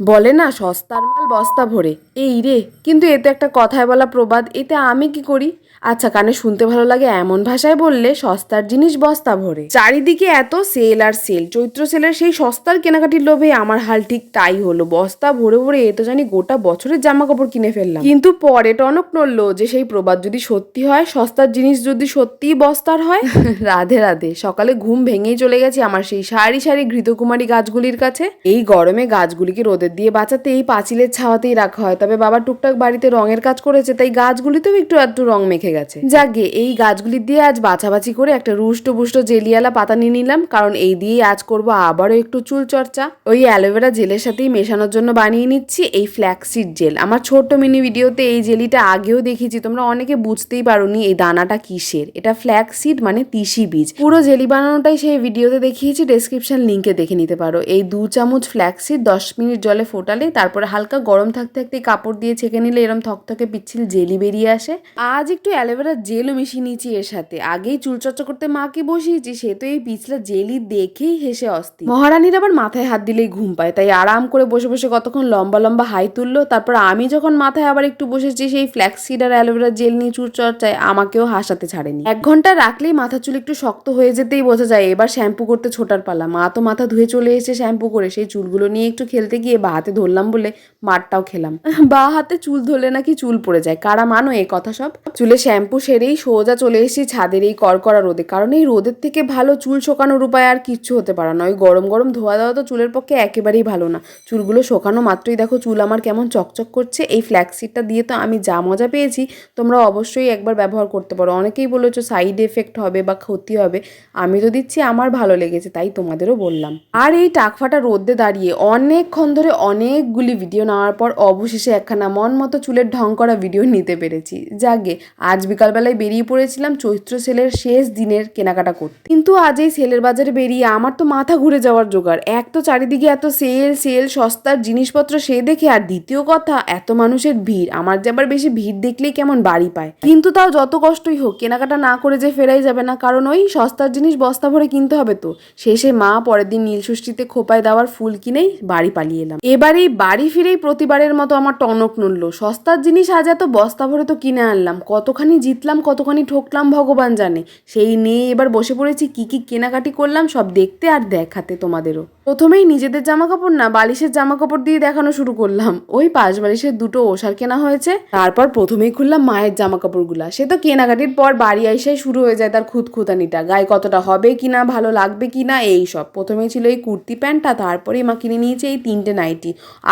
বলে না, সস্তার মাল বস্তা ভরে। এই রে, কিন্তু এতে একটা কথায় বলা প্রবাদ, এতে আমি কি করি? আচ্ছা কানে শুনতে ভালো লাগে এমন ভাষায় বললে সস্তার জিনিস বস্তা ভরে। চারিদিকে এত সেল আর সেল, চৈত্র সেলের সেই সস্তার কেনাকাটির লোভে আমার হাল ঠিক তাই হলো। বস্তা ভরে ভরে এ তো জানি গোটা বছরের জামা কাপড় কিনে ফেললাম। কিন্তু পরে টনক নড়লো যে সেই প্রবাদ যদি সত্যি হয়, সস্তার জিনিস যদি সত্যিই বস্তার হয়? রাধে রাধে, সকালে ঘুম ভেঙেই চলে গেছে আমার সেই সারি সারি ঘৃতকুমারী গাছগুলির কাছে। এই গরমে গাছগুলিকে রোদের দিয়ে বাঁচাতে এই পাঁচিলের ছাওয়াতেই রাখা হয়। তবে বাবা টুকটাক বাড়িতে রঙের কাজ করেছে, তাই গাছগুলিতেও একটু একটু রং মেখে গেছে। যাকে এই গাছগুলি দিয়ে আজ বাছাবাছি করে একটা রুষ্ট বুষ্ট জেলিয়ালা পাতা নিয়ে নিলাম, কারণ এই দিয়েই আজ করব আবারও একটু চুল চর্চা। ওই অ্যালোভেরা জেলের সাথেই মেশানোর জন্য বানিয়ে নিচ্ছি এই ফ্ল্যাক্সিড জেল। আমার ছোট্ট মিনি ভিডিওতে এই জেলিটা আগেও দেখেছি, তোমরা অনেকে বুঝতেই পারোনি এই দানাটা কিসের। এটা ফ্ল্যাক্সিড মানে তিসি বীজ। পুরো জেলি বানানোটাই সেই ভিডিওতে দেখিয়েছি ডেসক্রিপশন লিঙ্কে দেখে নিতে পারো। এই দু চামচ ফ্ল্যাক্সিড দশ মিনিট জলে ফোটালে তারপরে হালকা গরম থাকতে থাকতে কাপড় দিয়ে ছেঁকে নিলে এরম থকথকে পিচ্ছিল জেলি বেরিয়ে আসে। আজ একটু অ্যালোভেরা জেলও মিশিয়ে নিয়েছি এর সাথে। আগেই চুলচর্চা করতে মাকে বসিয়েছি, সে তো এই পিছলা জেলি দেখেই হেসে অস্থির। মহারানীর আবার মাথায় হাত দিলেই ঘুম পায়, তাই আরাম করে বসে বসে কতক্ষণ লম্বা লম্বা হাই তুললো, তারপর আমি যখন মাথায় আবার একটু বসেছি, সেই ফ্ল্যাক্সিড আর অ্যালোভেরা জেল নিয়ে চুলচর্চায় আমাকেও হাসাতে ছাড়েনি। এক ঘণ্টা রাখলেই মাথা চুল একটু শক্ত হয়ে যেতেই বোঝা যায়, এবার শ্যাম্পু করতে ছোটার পালা। মা তো মাথা ধুয়ে চলে এসে শ্যাম্পু করে, সেই চুলগুলো নিয়ে একটু খেলতে গিয়ে বা হাতে ধরলাম বলে মারটাও খেলাম। বা হাতে চুল ধরলে নাকি চুল পড়ে যায়। কারা মানো এই কথা সব? চুলে শ্যাম্পু সেরেই সোজা চলে এসেছি ছাদের এই কড়কড়া রোদে। কারণ এই রোদের থেকে ভালো চুল শোকানোর উপায় আর কিচ্ছু হতে পারে না। ওই গরম গরম ধোয়া দেওয়া তো চুলের পক্ষে একেবারেই ভালো না। চুলগুলো শোকানো মাত্রই দেখো চুল আমার কেমন চকচক করছে। এই ফ্ল্যাক্সিডটা দিয়ে তো আমি যা মজা পেয়েছি তোমরা অবশ্যই একবার ব্যবহার করতে পারো। অনেকেই বলেছ সাইড এফেক্ট হবে বা ক্ষতি হবে। আমি তো দিচ্ছি আমার ভালো লেগেছে তাই তোমাদেরও বললাম। আর এই টাকফাটা রোদে দাঁড়িয়ে অনেকক্ষণ ধরে অনেকগুলি ভিডিও নেওয়ার পর অবশেষে একখানা মন মতো চুলের ঢং করা ভিডিও নিতে পেরেছি। যাগে আজ বিকালবেলায় বেরিয়ে পড়েছিলাম চৈত্র সেলের শেষ দিনের কেনাকাটা করতে। কিন্তু আজ এই সেলের বাজারে বেরিয়ে আমার তো মাথা ঘুরে যাওয়ার জোগাড়। এক তো চারিদিকে এত সেল সেল, সস্তার জিনিসপত্র সে দেখে আর দ্বিতীয় কথা, এত মানুষের ভিড়। আমার যে আবার বেশি ভিড় দেখলেই কেমন বাড়ি পায়। কিন্তু তাও যত কষ্টই হোক, কেনাকাটা না করে যে ফেরাই যাবে না, কারণ ওই সস্তার জিনিস বস্তা ভরে কিনতে হবে তো। শেষে মা পরের দিন নীলষষ্ঠীতে খোপায় দেওয়ার ফুল কিনেই বাড়ি পালিয়ে এলাম। এবার এই বাড়ি ফিরেই প্রতিবারের মতো আমার টনক নড়লো। সস্তার জিনিস আজ এত বস্তা ভরে তো কিনে আনলাম। কতখানি জিতলাম, কতখানি ঠকলাম ভগবান জানে। সেই নিয়ে এবার বসে পড়েছি, কি কি কেনাকাটি করলাম সব দেখতে আর দেখাতে তোমাদেরও। প্রথমেই নিজেদের জামা কাপড় না, বালিশের জামা কাপড় দিয়ে দেখানো শুরু করলাম। ওই পাঁচ বালিশের দুটো ওষার কেনা হয়েছে। তারপর প্রথমেই খুললাম মায়ের জামা কাপড়গুলা সে তো কেনাকাটির পর বাড়ি আইসাই শুরু হয়ে যায় তার খুঁতখুতানিটা। গায়ে কতটা হবে কিনা, ভালো লাগবে কিনা, এই সব। প্রথমেই ছিল এই কুর্তি প্যান্টটা, তারপরেই মা কিনে নিয়েছে এই তিনটে নাইটি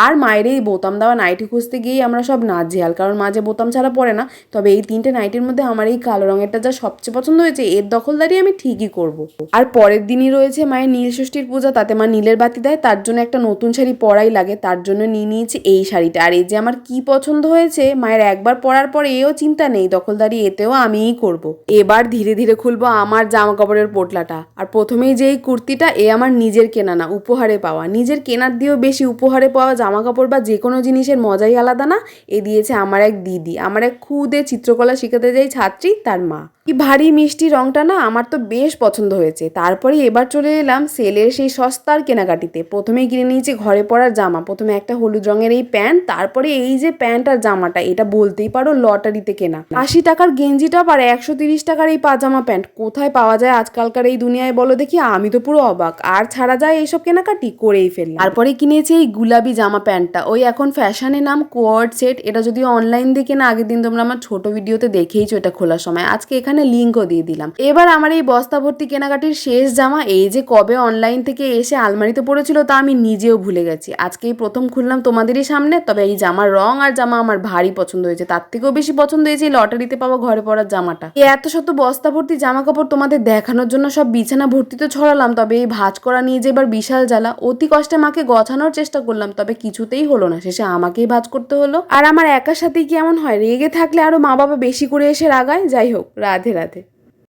আর মায়ের এই বোতাম দেওয়া নাইটি খুঁজতে গিয়েই আমরা সব নাজেহাল, কারণ মাঝে বোতাম ছাড়া পড়ে না, তবে এই তিনটে নাইটির মধ্যে আমার এই কালো রঙেরটা যা সবচেয়ে পছন্দ হয়েছে, এর দখলদারি আমি ঠিকই করব। আর পরের দিনই রয়েছে মায়ের নীল ষষ্ঠীর পূজা, তাতে মা নীলের বাতি দেয়, তার জন্য একটা নতুন শাড়ি পরাই লাগে, তার জন্য নিয়ে নিয়েছি এই শাড়িটা। আর এই যে আমার কি পছন্দ হয়েছে, মায়ের একবার পরার পর এও চিন্তা নেই, দখলদারি এতেও আমিই করব। এবার ধীরে ধীরে খুলবো আমার জামা কাপড়ের পোটলাটা। আর প্রথমেই যে এই কুর্তিটা, এ আমার নিজের কেনা না, উপহারে পাওয়া। নিজের কেনার দিয়েও বেশি উপহারে পাওয়া জামা কাপড় বা যে কোনো জিনিসের মজাই আলাদা না। এ দিয়েছে আমার এক দিদি। আমার এক খুদে চিত্রকলা শেখাতে যাই ছাত্রী, তার মা। কি ভারী মিষ্টি রংটা না আমার তো বেশ পছন্দ হয়েছে। তারপরে এবার চলে এলাম সেলের সেই সস্তার কেনাকাটিতে। প্রথমেই কিনে নিয়েছি ঘরে পরার জামা। প্রথমে একটা হলুদ রঙের এই প্যান্ট, তারপরে এই যে প্যান্ট আর জামাটা, এটা বলতেই পারো লটারিতে কেনা। আশি টাকার গেঞ্জিটা আর একশো তিরিশ টাকার এই পাজামা প্যান্ট, কোথায় পাওয়া যায় আজকালকার এই দুনিয়ায় বলো দেখি? আমি তো পুরো অবাক। আর ছাড়া যায় এইসব কেনাকাটি করেই ফেললাম। তারপরে কিনেছি এই গুলাবি জামা প্যান্টটা। ওই এখন ফ্যাশনের নাম কোয়ার্ড সেট। এটা যদিও অনলাইন দেখে না, আগের দিন তোমরা আমার ছোট ভিডিওতে দেখেইছো এটা খোলার সময়। আজকে এখানে লিঙ্কও দিয়ে দিলাম। এবার আমার এই বস্তা ভর্তি কেনাকাটির শেষ জামা, এই যে কবে অনলাইন থেকে এসে আলমারিতে পড়েছিল তা আমি নিজেও ভুলে গেছি। আজকেই প্রথম খুললাম তোমাদেরই সামনে, তবে এই জামার রং আর জামা আমার ভারী পছন্দ হয়েছে। তার থেকেও বেশি পছন্দ হয়েছে এই লটারিতে পাওয়া ঘরে পড়ার জামাটা। এত শত বস্তা ভর্তি জামা কাপড় তোমাদের দেখানোর জন্য সব বিছানা ভর্তি তো ছড়ালাম, তবে এই ভাঁজ করা নিয়ে যে এবার বিশাল জ্বালা, অতি কষ্টে মাকে গছানোর চেষ্টা করলাম, তবে কিছুতেই হলো না। শেষে আমাকেই ভাজ করতে হলো। আর আমার একার সাথেই কেমন হয়? রেগে থাকলে আরও মা বাবা বেশি করে এসে রাগায়? যাই হোক রাধে রাধে।